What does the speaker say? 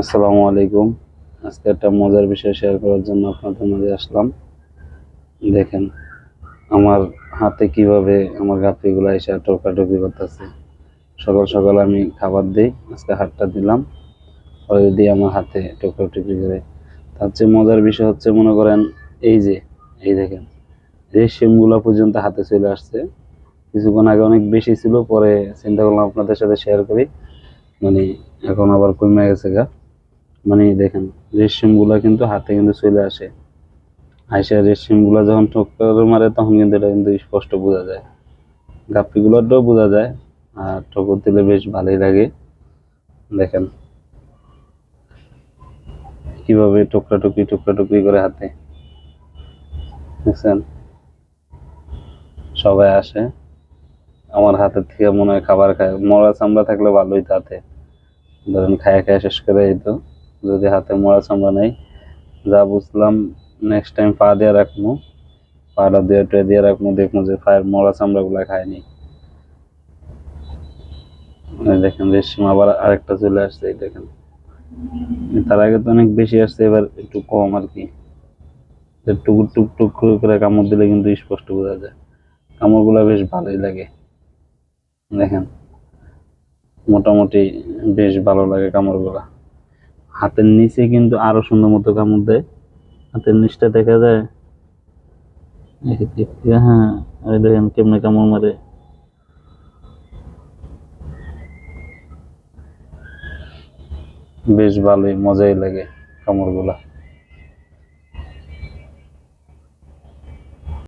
আসসালামু আলাইকুম। আজকে একটা মজার বিষয় শেয়ার করার জন্য আপনাদের মাঝে আসলাম। দেখেন, আমার হাতে কীভাবে আমার গাপ্পিগুলো এসে টোকাটুকি করতেছে। সকাল সকাল আমি খাবার দিই, আজকে হাতটা দিলাম। পরে দিয়ে আমার হাতে টোকাটুকি করে। তার চেয়ে মজার বিষয় হচ্ছে, মনে করেন, এই যে, এই দেখেন, রেশমগুলো পর্যন্ত হাতে চলে আসছে। কিছুক্ষণ আগে অনেক বেশি ছিল, পরে চিন্তা করলাম আপনাদের সাথে শেয়ার করি। মানে এখন আবার কমে গেছে গা। মানে দেখেন, রেশমগুলা কিন্তু হাতে কিন্তু চলে আসে। আইসা রেশমগুলা যখন ঠোকর মারে, তখন কিন্তু এটা কিন্তু স্পষ্ট বোঝা যায়। গাপ্পিগুলোটাও বোঝা যায়, আর ঠোকর দিলে বেশ ভালোই লাগে। দেখেন, কীভাবে টুকরা টুকরি টুকরা টুকরি করে হাতে। দেখছেন? সবাই আসে। আমার হাতের থেকে মনে হয় খাবার খায়। মরা চামড়া থাকলে ভালোই তাতে। ধরেন খায়া খায়া শেষ করে দিত যদি হাতে মরা চামড়া নেই, যা বুঝলাম নেক্সট টাইম পা দিয়ে রাখব। পাটা দিয়ে টুয়ে দিয়ে রাখব, দেখব যে পায়ের মরা চামড়াগুলা খায়নি। দেখেন রেশম আবার আরেকটা চলে আসছে দেখেন। তার আগে তো অনেক বেশি আসছে, এবার একটু কম আর কি। টুকুর টুক টুক করে করে কামড় দিলে কিন্তু স্পষ্ট বোঝা যায়। কামড়গুলা বেশ ভালোই লাগে। দেখেন, মোটামুটি বেশ ভালো লাগে কামড়গুলা। হাতের নিচে কিন্তু আরও সুন্দর মতো কামড় দেয়। হাতের নিচটা দেখা যায়। হ্যাঁ এই দেখেন কেমনে কামড় মারে। বেশ ভালোই, মজাই লাগে কামড়গুলা।